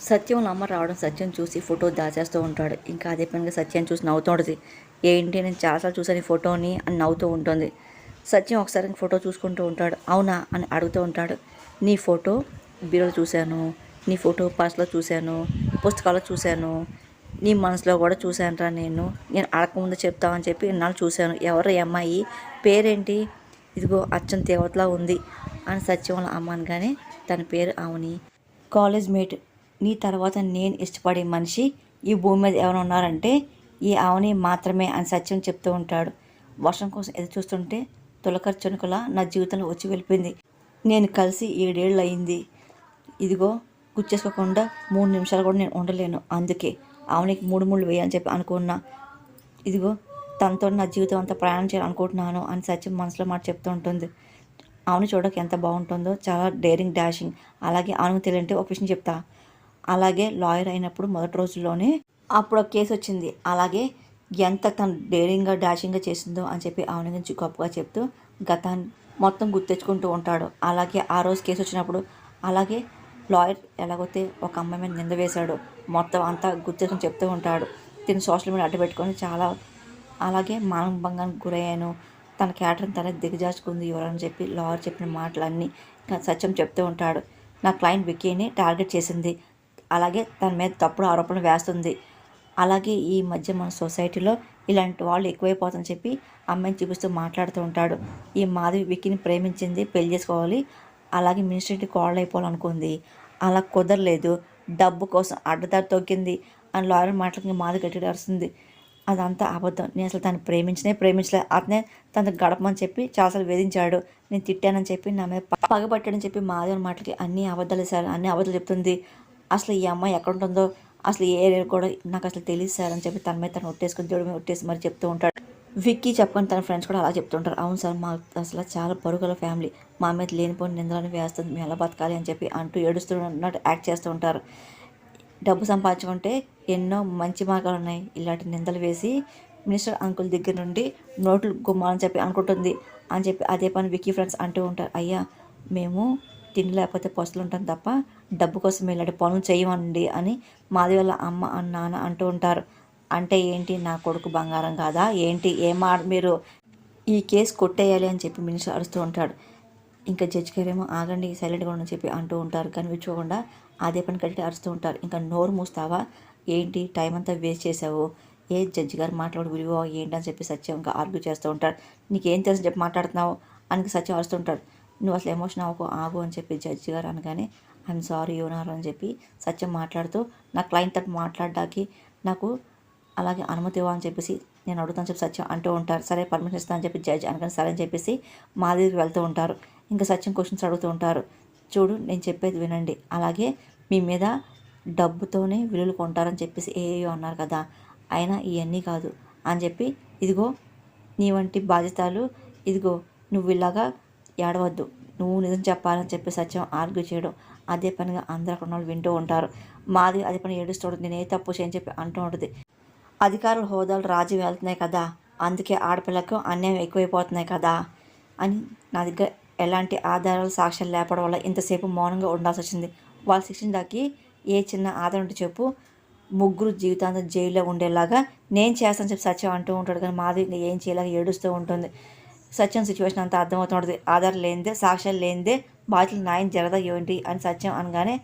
సత్యం అమ్మ రావడం సత్యం చూసి ఫోటో దాచేస్తూ ఉంటాడు. ఇంకా అదే పనిగా సత్యం చూసి నవ్వుతూ ఉంటుంది. ఏంటి నేను చాలాసార్లు చూసాను ఈ ఫోటోని అని నవ్వుతూ ఉంటుంది. సత్యం ఒకసారి ఫోటో చూసుకుంటూ ఉంటాడు. అవునా అని అడుగుతూ ఉంటాడు. నీ ఫోటో బీరోలో చూశాను నీ ఫోటో పర్స్లో చూశాను పుస్తకాల్లో చూశాను నీ మనసులో కూడా చూశానురా నేను నేను అడగకముందు చెప్తామని చెప్పి ఇన్నాళ్ళు చూశాను. ఎవరు అమ్మాయి? పేరేంటి? ఇదిగో అచ్చం దేవతలా ఉంది అని సత్యం వాళ్ళ అమ్మ అనగానే తన పేరు అవని కాలేజ్ మేట్ నీ తర్వాత నేను ఇష్టపడే మనిషి ఈ భూమి మీద ఎవరు ఉన్నారంటే ఈ అవని మాత్రమే అని సత్యం చెప్తూ ఉంటాడు. వర్షం కోసం ఎదురు చూస్తుంటే తులకర్ చునుకల నా జీవితంలో వచ్చి వెళ్ళిపోయింది. నేను కలిసి ఏడేళ్ళు అయింది. ఇదిగో గుచ్చేసుకోకుండా మూడు నిమిషాలు కూడా నేను ఉండలేను. అందుకే అవనికి మూడు ముళ్ళు వేయని చెప్పి అనుకున్నా. ఇదిగో తనతో నా జీవితం అంతా ప్రయాణం చేయాలనుకుంటున్నాను అని సత్యం మనసులో మాట చెప్తూ ఉంటుంది. అవును చూడక ఎంత బాగుంటుందో చాలా డేరింగ్ డాషింగ్ అలాగే అవును తెలియంటే ఒక విషయం చెప్తా. అలాగే లాయర్ అయినప్పుడు మొదటి రోజుల్లోనే అప్పుడు ఒక కేసు వచ్చింది. అలాగే ఎంత తను డేరింగ్గా డాషింగ్గా చేసిందో అని చెప్పి అవును గురించి గొప్పగా చెప్తూ గతాన్ని మొత్తం గుర్తెచ్చుకుంటూ ఉంటాడు. అలాగే ఆ రోజు కేసు వచ్చినప్పుడు అలాగే లాయర్ ఎలాగైతే ఒక అమ్మాయి మీద నింద వేశాడు. మొత్తం అంతా గుర్తెచ్చుకొని చెప్తూ ఉంటాడు. తిని సోషల్ మీడియా అడ్డు పెట్టుకొని చాలా అలాగే మానభంగానికి గురయ్యాను. తన క్యాటరింగ్ తనే దిగజార్చుకుంది ఎవరని చెప్పి లాయర్ చెప్పిన మాటలన్నీ సత్యం చెప్తూ ఉంటాడు. నా క్లయింట్ విక్కీని టార్గెట్ చేసింది. అలాగే తన మీద తప్పుడు ఆరోపణలు వేస్తుంది. అలాగే ఈ మధ్య మన సొసైటీలో ఇలాంటి వాళ్ళు ఎక్కువైపోతుందని చెప్పి అమ్మాయిని చూపిస్తూ మాట్లాడుతూ ఉంటాడు. ఈ మాధవి విక్కిని ప్రేమించింది పెళ్ళి చేసుకోవాలి. అలాగే మినిస్ట్రీకి కోళ్ళు అయిపోవాలనుకుంది. అలా కుదరలేదు. డబ్బు కోసం అడ్డదారి తొక్కింది. అని లాయర్ మాటలకి మాధవి గట్టిగా అరుస్తుంది. అదంతా అబద్ధం. నేను అసలు తను ప్రేమించినే ప్రేమించలే. అతనే తనకు గడపమని చెప్పి చాలాసార్లు వేధించాడు. నేను తిట్టానని చెప్పి నా మీద పగబట్టాడని చెప్పి మాధవ్ మాటలకి అన్ని అబద్ధాలు సార్ అన్ని అబద్ధాలు చెప్తుంది. అసలు ఈ అమ్మాయి ఎక్కడ ఉంటుందో అసలు ఏ ఏరియా కూడా నాకు అసలు తెలియదు సార్ అని చెప్పి తన మీద తను ఒట్టేసుకుని దేవుడి మీద ఒట్టేసి మరి చెప్తూ ఉంటాడు. విక్కీ చెప్పుకొని తన ఫ్రెండ్స్ కూడా అలా చెప్తుంటారు అవును సార్ మా అసలు చాలా పరుగుల ఫ్యామిలీ. మా మీద లేనిపోయిన నిందలను వేస్తుంది. మేము ఎలా బతకాలి? అని చెప్పి అంటూ ఏడుస్తున్నట్టు యాక్ట్ చేస్తూ ఉంటారు. డబ్బు సంపాదించుకుంటే ఎన్నో మంచి మార్గాలు ఉన్నాయి. ఇలాంటి నిందలు వేసి మినిస్టర్ అంకుల్ దగ్గర నుండి నోట్లు గుమ్మాలని చెప్పి అనుకుంటుంది అని చెప్పి అదే పని విక్కీ ఫ్రెండ్స్ అంటూ ఉంటారు. అయ్యా మేము తిండి లేకపోతే పసులు ఉంటాం తప్ప డబ్బు కోసం ఇలాంటి పనులు చేయమండి అని మాది వాళ్ళ అమ్మ అన్న నాన్న అంటూ ఉంటారు. అంటే ఏంటి? నా కొడుకు బంగారం కాదా? ఏంటి? ఏమా మీరు ఈ కేసు కొట్టేయాలి అని చెప్పి మినిస్టర్ అరుస్తూ ఉంటాడు. ఇంకా జడ్జి గారేమో ఆగండి సైలెంట్గా ఉండని చెప్పి అంటూ ఉంటారు. కనిపించకుండా అదే పని కట్టి అరుస్తూ ఉంటారు. ఇంకా నోరు మూస్తావా? ఏంటి? టైం అంతా వేస్ట్ చేసావు. ఏ జడ్జి గారు మాట్లాడు విలువ ఏంటి? అని చెప్పి సత్యం ఇంకా ఆర్గ్యూ చేస్తూ ఉంటాడు నీకేం తెలుసు? చెప్పి మాట్లాడుతున్నావు అని సత్యం అరుస్తుంటాడు నువ్వు అసలు ఎమోషన్ అవ్వకు ఆగు అని చెప్పి జడ్జి గారు అనగానే ఐఎమ్ సారీ యోనార్ అని చెప్పి సత్యం మాట్లాడుతూ నా క్లయింట్ తోటి మాట్లాడడానికి నాకు అలాగే అనుమతి ఇవ్వాలని చెప్పేసి నేను అడుగుతాను చెప్పి సత్యం అంటూ ఉంటారు. సరే పర్మిషన్ ఇస్తాను అని చెప్పి జడ్జ్ అనగానే సరే అని చెప్పేసి మా దగ్గరికి వెళ్తూ ఉంటారు. ఇంకా సత్యం క్వశ్చన్స్ అడుగుతూ ఉంటారు. చూడు నేను చెప్పేది వినండి. అలాగే మీ మీద డబ్బుతోనే విలువలు కొంటారని చెప్పేసి ఏయో అన్నారు కదా. అయినా ఇవన్నీ కాదు. అని చెప్పి ఇదిగో నీ వంటి బాధ్యతలు ఇదిగో నువ్వు ఇలాగా ఏడవద్దు. నువ్వు నిజం చెప్పాలని చెప్పి సత్యం ఆర్గ్యూ చేయడం అదే పనిగా అందరు అక్కడ ఉన్న వాళ్ళు వింటూ ఉంటారు. మాది అదే పని ఏడుస్తూ ఉంటుంది తప్పు చేయని చెప్పి అంటూ ఉంటుంది. అధికారుల హోదాలు రాజు వెళ్తున్నాయి కదా. అందుకే ఆడపిల్లకు అన్యాయం ఎక్కువైపోతున్నాయి కదా అని నా దగ్గర ఎలాంటి ఆధారాలు సాక్ష్యాలు లేపడం వల్ల ఇంతసేపు మౌనంగా ఉండాల్సి వచ్చింది. వాళ్ళ శిక్షణ దాకి ఏ చిన్న ఆధారం ఉంటే చెప్పు. ముగ్గురు జీవితాంతం జైల్లో ఉండేలాగా నేను చేస్తాను చెప్పి సత్యం అంటూ ఉంటాడు కానీ మాది ఇంకా ఏం చేయలేక ఏడుస్తూ ఉంటుంది. సత్యం సిచ్యువేషన్ అంతా అర్థమవుతుంటుంది ఆధారం లేనిదే సాక్ష్యాలు లేనిదే బాధ్యతలు న్యాయం జరగదా ఏంటి అని సత్యం అనగానే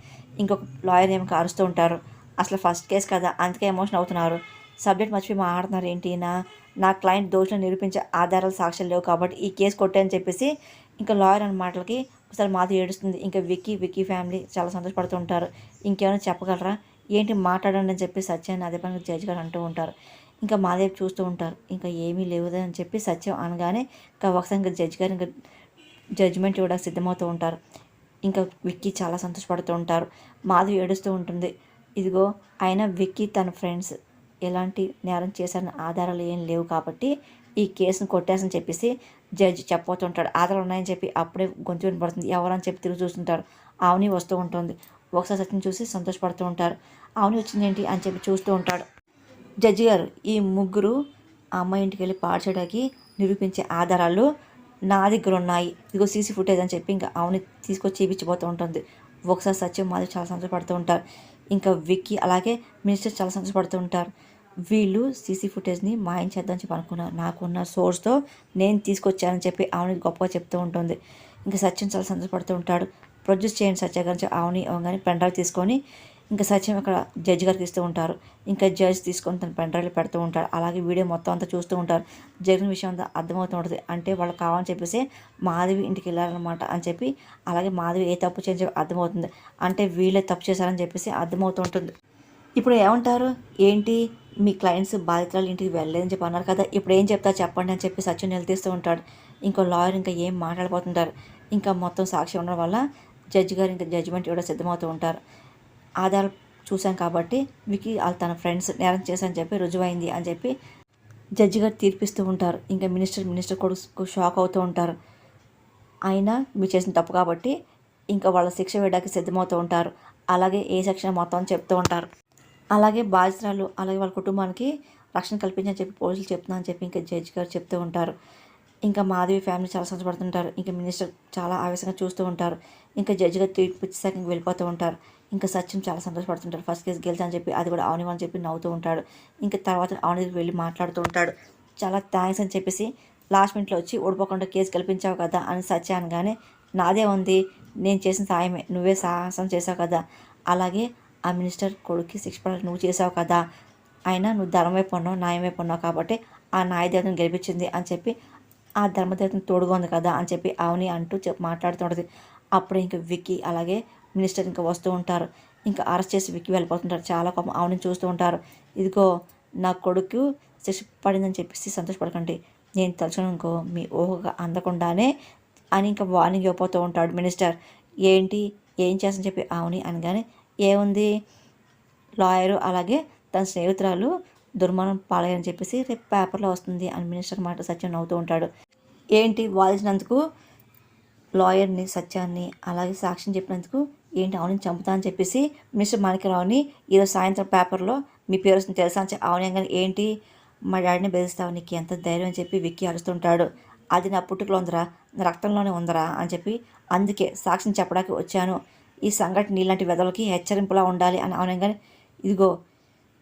ఇంకొక లాయర్ ఏమో అరుస్తూ ఉంటారు. అసలు ఫస్ట్ కేసు కదా అందుకే ఎమోషన్ అవుతున్నారు. సబ్జెక్ట్ మర్చిపోయి మాట్లాడుతున్నారు ఏంటి నా నా క్లయింట్ దోషులను నిరూపించే ఆధారాలు సాక్ష్యాలు లేవు కాబట్టి ఈ కేసు కొట్టాయని చెప్పేసి ఇంకా లాయర్ అన్న మాటలకి ఒకసారి మాది ఏడుస్తుంది. ఇంకా విక్కీ విక్కీ ఫ్యామిలీ చాలా సంతోషపడుతూ ఉంటారు. ఇంకేమైనా చెప్పగలరా? ఏంటి మాట్లాడండి అని చెప్పి సత్యాన్ని అదే పని జడ్జి గారు అంటూ ఉంటారు. ఇంకా మాదేవి చూస్తూ ఉంటారు. ఇంకా ఏమీ లేవు అని చెప్పి సత్యం అనగానే ఇంకా ఒకసారి ఇంకా జడ్జి గారు ఇంకా జడ్జిమెంట్ ఇవ్వడానికి సిద్ధమవుతూ ఉంటారు. ఇంకా విక్కీ చాలా సంతోషపడుతూ ఉంటారు. మాధవి ఏడుస్తూ ఉంటుంది. ఇదిగో అయినా విక్కీ తన ఫ్రెండ్స్ ఎలాంటి నేరం చేశారని ఆధారాలు ఏం లేవు కాబట్టి ఈ కేసును కొట్టేసని చెప్పేసి జడ్జి చెప్పబోతుంటాడు ఆధారాలు ఉన్నాయని చెప్పి అప్పుడే గొంతు వినపడుతుంది ఎవరని చెప్పి తిరిగి చూస్తుంటారు. ఆవుని వస్తూ ఉంటుంది. ఒకసారి సత్యం చూసి సంతోషపడుతూ ఉంటారు. ఆవుని వచ్చిందేంటి అని చెప్పి చూస్తూ ఉంటాడు. జడ్జి గారు ఈ ముగ్గురు ఆ అమ్మాయి ఇంటికి వెళ్ళి పాడ్చడానికి నిరూపించే ఆధారాలు నా దగ్గర ఉన్నాయి ఇదిగో సీసీ ఫుటేజ్ అని చెప్పి ఇంకా ఆవుని తీసుకొచ్చి చూపించబోతూ ఉంటుంది. ఒకసారి సత్యం మాధవ్ చాలా సంతోషపడుతూ ఉంటారు. ఇంకా విక్కీ అలాగే మినిస్టర్ చాలా సంతోషపడుతూ ఉంటారు. వీళ్ళు సీసీ ఫుటేజ్ని మాయం చేద్దామని చెప్పి అనుకున్నారు. నాకున్న సోర్స్తో నేను తీసుకొచ్చానని చెప్పి ఆమెని గొప్పగా చెప్తూ ఉంటుంది. ఇంకా సత్యం చాలా సంతోషపడుతూ ఉంటాడు. ప్రొడ్యూస్ చేయండి సత్య గారి ఆవుని అవగానే పెండ్రాలు తీసుకొని ఇంకా సత్యం అక్కడ జడ్జి గారికి ఇస్తూ ఉంటారు. ఇంకా జడ్జ్ తీసుకొని తన పెండ్రైలు పెడుతూ ఉంటారు. అలాగే వీడియో మొత్తం అంతా చూస్తూ ఉంటారు. జరిగిన విషయం అంతా అర్థమవుతూ ఉంటుంది. అంటే వాళ్ళు కావాలని చెప్పేసి మాధవి ఇంటికి వెళ్ళారనమాట అని చెప్పి అలాగే మాధవి ఏ తప్పు చేయని చెప్పి అర్థమవుతుంది. అంటే వీళ్ళే తప్పు చేశారని చెప్పేసి అర్థమవుతూ ఉంటుంది. ఇప్పుడు ఏమంటారు? ఏంటి? మీ క్లయింట్స్ బాధితురాలు ఇంటికి వెళ్ళలేదని చెప్పి అన్నారు కదా. ఇప్పుడు ఏం చెప్తారు చెప్పండి అని చెప్పి సత్యం నిలదీస్తూ ఉంటాడు. ఇంకో లాయర్ ఇంకా ఏం మాట్లాడిపోతుంటారు ఇంకా మొత్తం సాక్షి ఉండడం వల్ల జడ్జి గారు ఇంకా జడ్జిమెంట్ ఇవ్వడం సిద్ధమవుతూ ఉంటారు. ఆధార్ చూశాం కాబట్టి వికి వాళ్ళు తన ఫ్రెండ్స్ నేరం చేశారని చెప్పి రుజువైంది అని చెప్పి జడ్జి గారు తీర్పిస్తూ ఉంటారు. ఇంకా మినిస్టర్ మినిస్టర్ కొడుకు షాక్ అవుతూ ఉంటారు. అయినా మీరు చేసిన తప్పు కాబట్టి ఇంకా వాళ్ళ శిక్ష వేయడానికి సిద్ధమవుతూ ఉంటారు. అలాగే ఏ సెక్షన్ మొత్తం చెప్తూ ఉంటారు. అలాగే బాధితురాలు అలాగే వాళ్ళ కుటుంబానికి రక్షణ కల్పించని చెప్పి పోలీసులు చెప్తున్నా అని చెప్పి ఇంకా జడ్జి గారు చెప్తూ ఉంటారు. ఇంకా మాధవి ఫ్యామిలీ చాలా సంతోషపడుతుంటారు. ఇంకా మినిస్టర్ చాలా ఆవేశంగా చూస్తూ ఉంటారు. ఇంకా జడ్జిగా తీర్పు ఇచ్చేసాక ఇంక వెళ్ళిపోతూ ఉంటారు. ఇంకా సత్యం చాలా సంతోషపడుతుంటాడు ఫస్ట్ కేసు గెలిచా అని చెప్పి అది కూడా అవని అని చెప్పి నవ్వుతూ ఉంటాడు. ఇంకా తర్వాత అవని దగ్గరికి వెళ్ళి మాట్లాడుతూ ఉంటాడు. చాలా థ్యాంక్స్ అని చెప్పేసి లాస్ట్ మినిట్లో వచ్చి ఓడిపోకుండా కేసు గెలిపించావు కదా అని సత్య అనగానే నాదే ఉంది. నేను చేసిన సాయమే. నువ్వే సాహసం చేసావు కదా. అలాగే ఆ మినిస్టర్ కొడుక్కి శిక్ష పడాలి. నువ్వు చేసావు కదా. అయినా నువ్వు ధర్మం వైపు ఉన్నావు న్యాయం వైపు ఉన్నావు కాబట్టి ఆ న్యాయదేవతను గెలిపించింది అని చెప్పి ఆ ధర్మదేవతను తోడుగా ఉంది కదా అని చెప్పి అవని అంటూ మాట్లాడుతుంటుంది. అప్పుడు ఇంకా విక్కీ అలాగే మినిస్టర్ ఇంకా వస్తూ ఉంటారు. ఇంకా అరెస్ట్ చేసి విక్కి వెళ్ళిపోతుంటారు. చాలా కోపం అవని చూస్తూ ఉంటారు. ఇదిగో నా కొడుకు శిక్ష పడిందని చెప్పేసి సంతోషపడకండి. నేను తలుచుకున్నానుకో మీ ఊహగా అందకుండానే అని ఇంకా వార్నింగ్ ఇవ్వబోతూ ఉంటాడు మినిస్టర్. ఏంటి? ఏం చేస్తని చెప్పి అవుని అనగానే ఏముంది? లాయరు అలాగే తన స్నేహితురాలు దుర్మరణం పాలయ్యని చెప్పేసి రేపు పేపర్లో వస్తుంది అని మినిస్టర్ మాట సత్యం నవ్వుతూ ఉంటాడు. ఏంటి వాదించినందుకు? లాయర్ని సత్యాన్ని అలాగే సాక్ష్యం చెప్పినందుకు ఏంటి అవుని చంపుతా అని చెప్పేసి మినిస్టర్ మాణిక్యరావుని ఈరోజు సాయంత్రం పేపర్లో మీ పేరు వస్తుంది తెలుసా అని అవును కానీ ఏంటి? మా డాడీని బెదిరిస్తావు? నీకు ఎంత ధైర్యం అని చెప్పి విక్కి అరుస్తుంటాడు అది నా పుట్టుకలో ఉందరా నా రక్తంలోనే ఉందరా అని చెప్పి అందుకే సాక్ష్యం చెప్పడానికి వచ్చాను. ఈ సంఘటన ఇలాంటి వెదలకి హెచ్చరింపులా ఉండాలి అని అవునంగానే ఇదిగో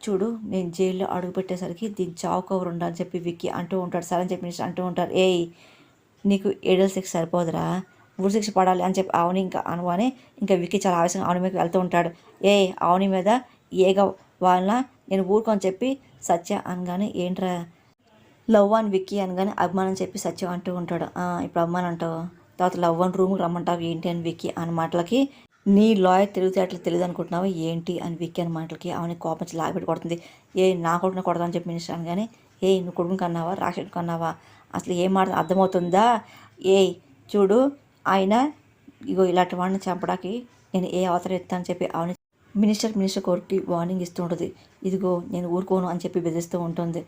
చూడు నేను జైల్లో అడుగుపెట్టేసరికి దీని చావు కవర్ ఉండాలని చెప్పి విక్కీ అంటూ ఉంటాడు సరే అని చెప్పి అంటూ ఉంటారు ఏయ్ నీకు ఏడల శిక్ష సరిపోదురా ఊరి శిక్ష పడాలి అని చెప్పి అవని ఇంకా అనువానే ఇంకా విక్కీ చాలా ఆవేశంగా ఆవుని మీద వెళ్తూ ఉంటాడు. ఏ ఆవుని మీద ఏగ వాళ్ళ నేను ఊరుకొని చెప్పి సత్య అనగానే ఏంట్రా? లవ్ అని విక్కీ అనగానే అభిమానం చెప్పి సత్యం అంటూ ఉంటాడు. ఇప్పుడు అభిమానం అంటావు. తర్వాత లవ్ అని రూమ్కి రమ్మంటావు ఏంటి అని విక్కీ అన్న మాటలకి నీ లాయర్ తెలివితేటలు తెలియదు అనుకుంటున్నావు ఏంటి? అని విక్కి మాటలకి ఆమె కోపం లాగబెట్టి కొడుతుంది ఏ నా కొడుకుని కొడదాని చెప్పి మినిస్టర్ కానీ ఏ నువ్వు కొడుకుని కన్నావా? రాక్షసుని కన్నావా? అసలు ఏం మాట అర్థమవుతుందా? ఏ చూడు ఆయన ఇగో ఇలాంటి వాడిని చంపడానికి నేను ఏ అవసరం ఎత్తానని చెప్పి ఆమె మినిస్టర్ మినిస్టర్ కోర్టుకి వార్నింగ్ ఇస్తూ ఉంటుంది. ఇదిగో నేను ఊరుకోను అని చెప్పి బెదిరిస్తూ ఉంటుంది.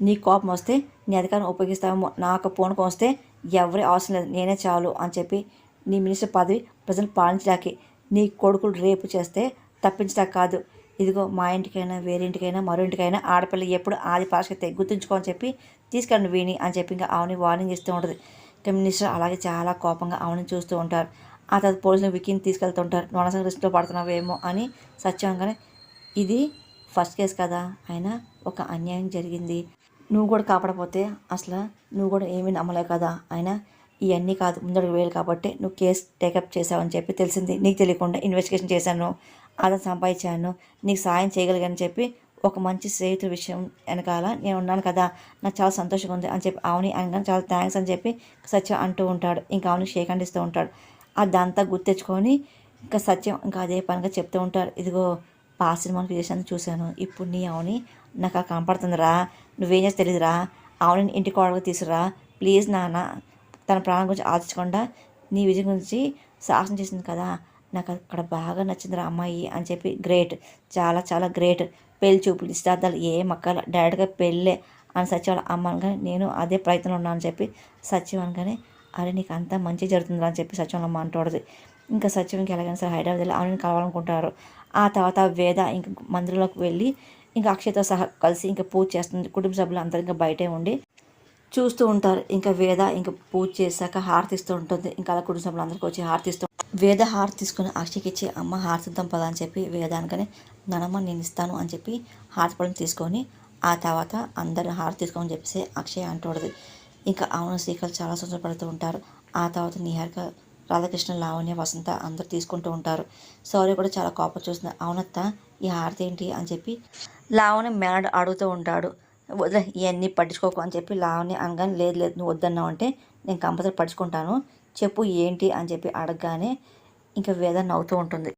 నీ కోపం వస్తే నీ అధికారం ఉపయోగిస్తామో నాకు పూనకం వస్తే ఎవరి అవసరం లేదు. నేనే చాలు అని చెప్పి నీ మినిస్టర్ పదవి ప్రజలు పాలించడానికి నీ కొడుకులు రేపు చేస్తే తప్పించడా కాదు. ఇదిగో మా ఇంటికైనా వేరింటికైనా మరో ఇంటికైనా ఆడపిల్ల ఎప్పుడు ఆది పార్షకతే గుర్తుంచుకో అని చెప్పి తీసుకెళ్ళండి వీని అని చెప్పి ఇంకా ఆవుని వార్నింగ్ ఇస్తూ ఉంటుంది. మినిస్టర్ అలాగే చాలా కోపంగా ఆవుని చూస్తూ ఉంటారు. ఆ తర్వాత పోలీసులు వికీని తీసుకెళ్తుంటారు. నువ్వు రిస్క్లో పడుతున్నావేమో అని సత్యంగానే ఇది ఫస్ట్ కేసు కదా అయినా ఒక అన్యాయం జరిగింది. నువ్వు కూడా కాపాడపోతే అసలు నువ్వు కూడా ఏమీ నమ్మలేవు కదా అయినా ఇవన్నీ కాదు ముందడుగు వేలు కాబట్టి నువ్వు కేసు టేకప్ చేసావని చెప్పి తెలిసింది. నీకు తెలియకుండా ఇన్వెస్టిగేషన్ చేశాను అతను సంపాదించాను నీకు సాయం చేయగలిగానని చెప్పి ఒక మంచి స్నేహితుల విషయం వెనకాల నేను ఉన్నాను కదా నాకు చాలా సంతోషంగా ఉంది అని చెప్పి అవని అనగానే చాలా థ్యాంక్స్ అని చెప్పి సత్యం అంటూ ఉంటాడు. ఇంకా అవని షేక్ అండ్ ఇస్తూ ఉంటాడు. అదంతా గుర్తెచ్చుకొని ఇంకా సత్యం ఇంకా అదే పనిగా చెప్తూ ఉంటారు ఇదిగో పాస్ సినిమాను చేసినందుకు చూశాను. ఇప్పుడు నీ అవుని నాకు కనపడుతుందిరా. నువ్వేం చేస్తే తెలియదురా అవుని ఇంటి కోడలకు తీసుకురా. ప్లీజ్ నాన్న తన ప్రాణం గురించి ఆలోచించకుండా నీ విజయం గురించి సాహసం చేసింది కదా. నాకు అక్కడ బాగా నచ్చిందిరా అమ్మాయి అని చెప్పి గ్రేట్. చాలా చాలా గ్రేట్. పెళ్ళి చూపులు నిశ్చితార్థాలు ఏ మక్కలు డైరెక్ట్గా పెళ్ళే అని సత్యం వాళ్ళ అమ్మ అనగానే నేను అదే ప్రయత్నంలో ఉన్నాను అని చెప్పి సత్యం అనగానే అరే నీకు అంతా మంచి జరుగుతుందిరా అని చెప్పి సత్యం అమ్మ అంటూడదు ఇంకా సత్యంకి ఎలాగైనా సరే హైదరాబాద్ వెళ్ళి ఆమెను కలవాలనుకుంటారు. ఆ తర్వాత వేద ఇంకా మందిరంలోకి వెళ్ళి ఇంకా అక్షయతో సహా కలిసి ఇంకా పూజ చేస్తుంది. కుటుంబ సభ్యులు అందరూ ఇంకా బయటే ఉండి చూస్తూ ఉంటారు. ఇంకా వేద ఇంకా పూజ చేశాక హారతిస్తూ ఉంటుంది. ఇంకా అలా కుటుంబ సభ్యులు అందరికీ వచ్చి హారతిస్తూ వేద హారతి తీసుకుని అక్షయకి ఇచ్చి అమ్మ హారతిద్దాం పదా అని చెప్పి వేదానికనే అనగానే నానమ్మ నేను ఇస్తాను అని చెప్పి హారతి పళ్ళని తీసుకొని ఆ తర్వాత అందరు హారతి తీసుకోమని చెప్పేసి అక్షయ్ అంటూడదు ఇంకా అవును శ్రీకలు చాలా సంతోషపడుతూ ఉంటారు. ఆ తర్వాత నిహారిక రాధాకృష్ణ లావణ్య వసంత అందరు తీసుకుంటూ ఉంటారు. సౌర్య కూడా చాలా కోపం చూస్తుంది. అవునత్త ఈ హారతి ఏంటి అని చెప్పి లావణ్య మేనడు అడుగుతూ ఉంటాడు. వదిలే ఇవన్నీ పట్టించుకోకు అని చెప్పి లావణ్య అనగానే లేదు లేదు నువ్వు వద్దన్నావు అంటే నేను కంపల్సరీ పట్టించుకుంటాను. చెప్పు ఏంటి అని చెప్పి అడగగానే ఇంకా వేద నవ్వుతూ ఉంటుంది.